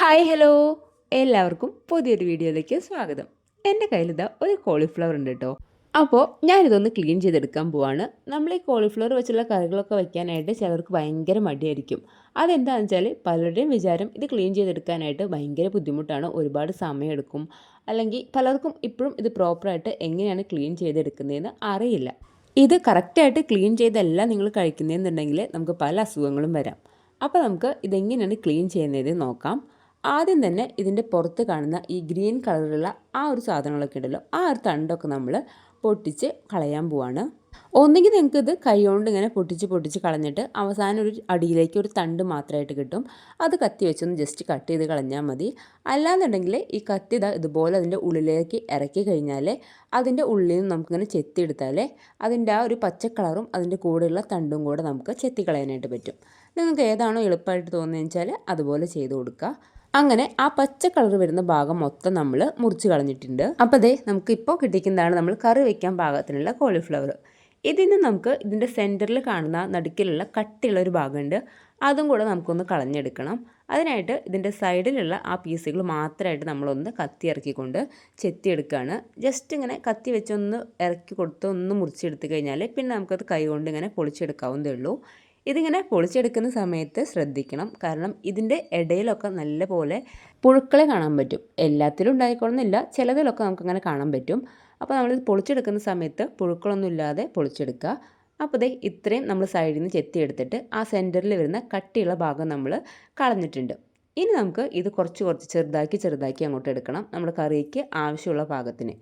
Hi hello. എല്ലാവർക്കും പുതിയൊരു വീഡിയോയിലേക്ക് സ്വാഗതം. എന്റെ കയ്യിലിതാ ഒരു കോളിഫ്ലവർ ഉണ്ട് കേട്ടോ അപ്പോൾ ഞാനിതൊന്ന് ക്ലീൻ ചെയ്തെടുക്കാൻ പോവാണ്. നമ്മൾ ഈ കോളിഫ്ലവർ വെച്ചുള്ള കറികളൊക്കെ വയ്ക്കാനായിട്ട് ചിലർക്ക് ഭയങ്കര മടിയായിരിക്കും. അതെന്താണെന്ന് വെച്ചാൽ പലരുടെയും വിചാരം ഇത് ക്ലീൻ ചെയ്തെടുക്കാനായിട്ട് ഭയങ്കര ബുദ്ധിമുട്ടാണ്. ഒരുപാട് സമയമെടുക്കും. അല്ലെങ്കിൽ പലർക്കും ഇപ്പോഴും ഇത് പ്രോപ്പറായിട്ട് എങ്ങനെയാണ് ക്ലീൻ ചെയ്തെടുക്കുന്നതെന്ന് അറിയില്ല. ഇത് കറക്റ്റായിട്ട് ക്ലീൻ ചെയ്തല്ല നിങ്ങൾ കഴിക്കുന്നതെന്നുണ്ടെങ്കിൽ നമുക്ക് പല അസുഖങ്ങളും വരാം. അപ്പോൾ നമുക്ക് ഇതെങ്ങനെയാണ് ക്ലീൻ ചെയ്യുന്നത് നോക്കാം. ആദ്യം തന്നെ ഇതിന്റെ പുറത്ത് കാണുന്ന ഈ ഗ്രീൻ കളറിലുള്ള ആ ഒരു സാധനങ്ങളൊക്കെ ഉണ്ടല്ലോ ആ ഒരു തണ്ടൊക്കെ നമ്മൾ പൊട്ടിച്ച് കളയാൻ പോവാണ്. ഒന്നുകിൽ നിങ്ങൾക്ക് ഇത് കൈകൊണ്ട് ഇങ്ങനെ പൊട്ടിച്ച് പൊട്ടിച്ച് കളഞ്ഞിട്ട് അവസാനം ഒരു അടിയിലേക്ക് ഒരു തണ്ട് മാത്രമായിട്ട് കിട്ടും. അത് കത്തി വെച്ചൊന്ന് ജസ്റ്റ് കട്ട് ചെയ്ത് കളഞ്ഞാൽ മതി. അല്ലാന്നുണ്ടെങ്കിൽ ഈ കത്തി ഇതാ ഇതുപോലെ അതിന്റെ ഉള്ളിലേക്ക് ഇറക്കി കഴിഞ്ഞാൽ അതിന്റെ ഉള്ളിൽ നിന്ന് നമുക്കിങ്ങനെ ചെത്തിയെടുത്താൽ അതിന്റെ ആ ഒരു പച്ച കളറും അതിന്റെ കൂടെയുള്ള തണ്ടും കൂടെ നമുക്ക് ചെത്തി കളയാനായിട്ട് പറ്റും. നിങ്ങൾക്ക് ഏതാണോ എളുപ്പമായിട്ട് തോന്നുന്നത് വെച്ചാൽ അതുപോലെ ചെയ്ത് കൊടുക്കുക. അങ്ങനെ ആ പച്ച കളർ വരുന്ന ഭാഗം മൊത്തം നമ്മൾ മുറിച്ച് കളഞ്ഞിട്ടുണ്ട്. അപ്പോൾ അതേ നമുക്ക് ഇപ്പോൾ കിട്ടിക്കുന്നതാണ് നമ്മൾ കറി വയ്ക്കാൻ പാകത്തിനുള്ള കോളിഫ്ലവർ ഇതിൽ നിന്ന് നമുക്ക് ഇതിന്റെ സെന്ററിൽ കാണുന്ന നടുക്കിലുള്ള കട്ടിയുള്ള ഒരു ഭാഗമുണ്ട്. അതും കൂടെ നമുക്കൊന്ന് കളഞ്ഞെടുക്കണം. അതിനായിട്ട് ഇതിന്റെ സൈഡിലുള്ള ആ പീസുകൾ മാത്രമായിട്ട് നമ്മളൊന്ന് കത്തി ഇറക്കിക്കൊണ്ട് ചെത്തിയെടുക്കുകയാണ് ജസ്റ്റ് ഇങ്ങനെ കത്തി വെച്ചൊന്ന് ഇറക്കി കൊടുത്ത് ഒന്ന് മുറിച്ചെടുത്ത് കഴിഞ്ഞാൽ പിന്നെ നമുക്കത് കൈ കൊണ്ട് ഇങ്ങനെ പൊളിച്ചെടുക്കാവുന്നതേ ഉള്ളൂ. ഇതിങ്ങനെ പൊളിച്ചെടുക്കുന്ന സമയത്ത് ശ്രദ്ധിക്കണം. കാരണം ഇതിന്റെ ഇടയിലൊക്കെ നല്ല പോലെ പുഴുക്കളെ കാണാൻ പറ്റും. എല്ലാത്തിലും ഉണ്ടായിക്കൊള്ളുന്നില്ല. ചിലതിലൊക്കെ നമുക്കങ്ങനെ കാണാൻ പറ്റും. അപ്പോൾ നമ്മളിത് പൊളിച്ചെടുക്കുന്ന സമയത്ത് പുഴുക്കളൊന്നും ഇല്ലാതെ പൊളിച്ചെടുക്കുക. അപ്പോൾ ദേ ഇത്രയും നമ്മൾ സൈഡിൽ നിന്ന് ചെത്തിയെടുത്തിട്ട് ആ സെന്ററിൽ വരുന്ന കട്ടിയുള്ള ഭാഗം നമ്മൾ കളഞ്ഞിട്ടുണ്ട്. ഇനി നമുക്ക് ഇത് കുറച്ച് കുറച്ച് ചെറുതാക്കി ചെറുതാക്കി അങ്ങോട്ട് എടുക്കണം നമ്മുടെ കറിക്ക് ആവശ്യമുള്ള പാകത്തിന്.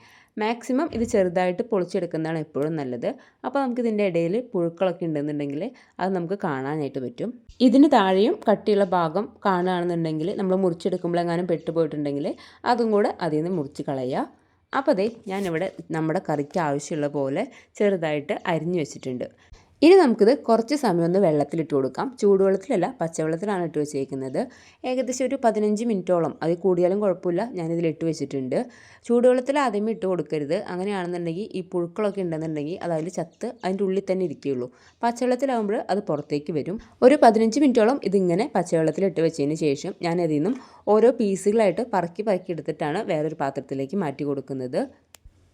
മാക്സിമം ഇത് ചെറുതായിട്ട് പൊളിച്ചെടുക്കുന്നതാണ് എപ്പോഴും നല്ലത്. അപ്പോൾ നമുക്ക് ഇതിന്റെ ഇടയിൽ പുഴുക്കളൊക്കെ ഉണ്ടെന്നുണ്ടെങ്കിൽ അത് നമുക്ക് കാണാനായിട്ട് പറ്റും. ഇതിന് താഴെയും കട്ടിയുള്ള ഭാഗം കാണുകയാണെന്നുണ്ടെങ്കിൽ നമ്മൾ മുറിച്ചെടുക്കുമ്പോഴെങ്ങാനും പെട്ടുപോയിട്ടുണ്ടെങ്കിൽ അതും കൂടെ അതിൽ നിന്ന് മുറിച്ച് കളയുക. അപ്പോൾ അതേ ഞാനിവിടെ നമ്മുടെ കറിക്ക് ആവശ്യമുള്ള പോലെ ചെറുതായിട്ട് അരിഞ്ഞു വെച്ചിട്ടുണ്ട്. ഇനി നമുക്കിത് കുറച്ച് സമയം ഒന്ന് വെള്ളത്തിലിട്ട് കൊടുക്കാം. ചൂടുവെള്ളത്തിലല്ല പച്ചവെള്ളത്തിലാണ് ഇട്ട് വെച്ചേക്കുന്നത്. ഏകദേശം ഒരു പതിനഞ്ച് മിനിറ്റോളം. അത് കൂടിയാലും കുഴപ്പമില്ല ഞാനിതിൽ ഇട്ട് വെച്ചിട്ടുണ്ട്. ചൂടുവെള്ളത്തിൽ ആദ്യമേ ഇട്ട് കൊടുക്കരുത്. അങ്ങനെയാണെന്നുണ്ടെങ്കിൽ ഈ പുഴുക്കളൊക്കെ ഉണ്ടെന്നുണ്ടെങ്കിൽ അത് അതിൽ ചത്ത് അതിന്റെ ഉള്ളിൽ തന്നെ ഇരിക്കുകയുള്ളൂ. പച്ചവെള്ളത്തിലാകുമ്പോൾ അത് പുറത്തേക്ക് വരും. ഒരു പതിനഞ്ച് മിനിറ്റോളം ഇതിങ്ങനെ പച്ചവെള്ളത്തിൽ ഇട്ട് വെച്ചതിന് ശേഷം ഞാൻ അതിൽ നിന്നും ഓരോ പീസുകളായിട്ട് പറക്കി പറക്കി എടുത്തിട്ടാണ് വേറൊരു പാത്രത്തിലേക്ക് മാറ്റി കൊടുക്കുന്നത്.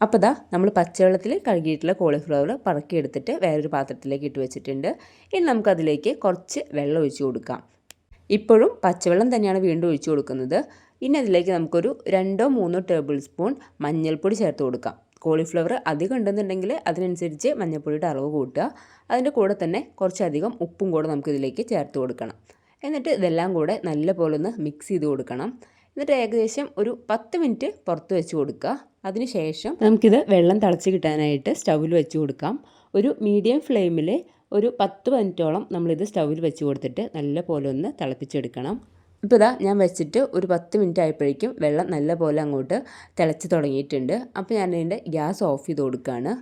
അപ്പോൾ ദാ നമ്മൾ പച്ചവെള്ളത്തിൽ കഴുകിയിട്ടുള്ള കോളിഫ്ലവർ പറക്കി എടുത്തിട്ട് വേറൊരു പാത്രത്തിലേക്ക് ഇട്ട് വെച്ചിട്ടുണ്ട്. ഇനി നമുക്കതിലേക്ക് കുറച്ച് വെള്ളം ഒഴിച്ച് കൊടുക്കാം. ഇപ്പോഴും പച്ചവെള്ളം തന്നെയാണ് വീണ്ടും ഒഴിച്ചു കൊടുക്കുന്നത്. ഇനി അതിലേക്ക് നമുക്കൊരു രണ്ടോ മൂന്നോ ടേബിൾ സ്പൂൺ മഞ്ഞൾപ്പൊടി ചേർത്ത് കൊടുക്കാം. കോളിഫ്ലവർ അധികം ഉണ്ടെന്നുണ്ടെങ്കിൽ അതിനനുസരിച്ച് മഞ്ഞൾപ്പൊടിയുടെ അളവ് കൂട്ടുക. അതിന്റെ കൂടെ തന്നെ കുറച്ചധികം ഉപ്പും കൂടെ നമുക്കിതിലേക്ക് ചേർത്ത് കൊടുക്കണം. എന്നിട്ട് ഇതെല്ലാം കൂടെ നല്ല പോലെ ഒന്ന് മിക്സ് ചെയ്ത് കൊടുക്കണം. എന്നിട്ട് ഏകദേശം ഒരു പത്ത് മിനിറ്റ് പുറത്ത് വെച്ച് കൊടുക്കുക. അതിനുശേഷം നമുക്കിത് വെള്ളം തിളച്ച് കിട്ടാനായിട്ട് സ്റ്റൗവിൽ വെച്ച് കൊടുക്കാം. ഒരു മീഡിയം ഫ്ലെയിമിൽ ഒരു പത്ത് മിനിറ്റോളം നമ്മളിത് സ്റ്റൗവിൽ വെച്ച് കൊടുത്തിട്ട് നല്ല പോലെ ഒന്ന് തിളപ്പിച്ചെടുക്കണം. ഇപ്പോൾ ഇതാ ഞാൻ വെച്ചിട്ട് ഒരു പത്ത് മിനിറ്റ് ആയപ്പോഴേക്കും വെള്ളം നല്ല പോലെ അങ്ങോട്ട് തിളച്ച് തുടങ്ങിയിട്ടുണ്ട്. അപ്പോൾ ഞാൻ അതിന്റെ ഗ്യാസ് ഓഫ് ചെയ്ത് കൊടുക്കുകയാണ്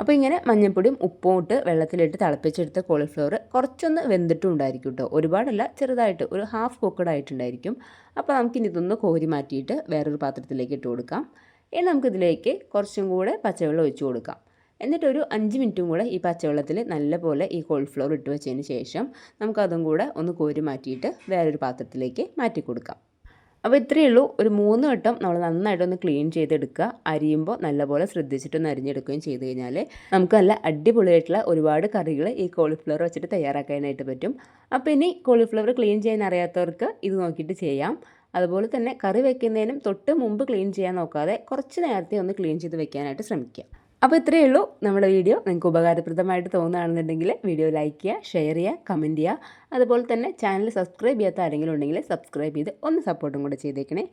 അപ്പോൾ ഇങ്ങനെ മഞ്ഞൾപ്പൊടിയും ഉപ്പും ഇട്ട് വെള്ളത്തിലിട്ട് തിളപ്പിച്ചെടുത്ത കോളിഫ്ലവർ കുറച്ചൊന്ന് വെന്തിട്ടും ഉണ്ടായിരിക്കും കേട്ടോ ഒരുപാടല്ല ചെറുതായിട്ട് ഒരു ഹാഫ് കുക്കഡ് ആയിട്ടുണ്ടായിരിക്കും. അപ്പോൾ നമുക്കിനി ഇതൊന്ന് കോരി മാറ്റിയിട്ട് വേറൊരു പാത്രത്തിലേക്ക് ഇട്ട് കൊടുക്കാം. ഇനി നമുക്കിതിലേക്ക് കുറച്ചും കൂടെ പച്ചവെള്ളം ഒഴിച്ചു കൊടുക്കാം. എന്നിട്ടൊരു അഞ്ച് മിനിറ്റും കൂടെ ഈ പച്ചവെള്ളത്തിൽ നല്ലപോലെ ഈ കോൾഫ്ലവർ ഇട്ട് വെച്ചതിന് ശേഷം നമുക്കതും കൂടെ ഒന്ന് കോരി മാറ്റിയിട്ട് വേറൊരു പാത്രത്തിലേക്ക് മാറ്റി കൊടുക്കാം. അപ്പോൾ ഇത്രയേ ഉള്ളൂ. ഒരു മൂന്ന് വട്ടം നമ്മൾ നന്നായിട്ടൊന്ന് ക്ലീൻ ചെയ്തെടുക്കുക. അരിയുമ്പോൾ നല്ലപോലെ ശ്രദ്ധിച്ചിട്ടൊന്ന് അരിഞ്ഞെടുക്കുകയും ചെയ്ത് കഴിഞ്ഞാൽ നമുക്ക് നല്ല അടിപൊളിയായിട്ടുള്ള ഒരുപാട് കറികൾ ഈ കോളിഫ്ലവർ വെച്ചിട്ട് തയ്യാറാക്കാനായിട്ട് പറ്റും. അപ്പോൾ ഇനി കോളിഫ്ലവർ ക്ലീൻ ചെയ്യാൻ അറിയാത്തവർക്ക് ഇത് നോക്കിയിട്ട് ചെയ്യാം. അതുപോലെ തന്നെ കറി വെക്കുന്നതിനും തൊട്ട് മുമ്പ് ക്ലീൻ ചെയ്യാൻ നോക്കാതെ കുറച്ച് നേരത്തെ ഒന്ന് ക്ലീൻ ചെയ്ത് വെക്കാനായിട്ട് ശ്രമിക്കുക. അപ്പോൾ ഇത്രയേ ഉള്ളൂ. നമ്മുടെ വീഡിയോ നിങ്ങൾക്ക് ഉപകാരപ്രദമായിട്ട് തോന്നുകയാണെന്നുണ്ടെങ്കിൽ വീഡിയോ ലൈക്ക് ചെയ്യുക ഷെയർ ചെയ്യുക കമന്റ് ചെയ്യുക. അതുപോലെ തന്നെ ചാനൽ സബ്സ്ക്രൈബ് ചെയ്യാത്ത ആരെങ്കിലും ഉണ്ടെങ്കിൽ സബ്സ്ക്രൈബ് ചെയ്ത് ഒന്ന് സപ്പോർട്ടും കൂടെ ചെയ്തേക്കണേ.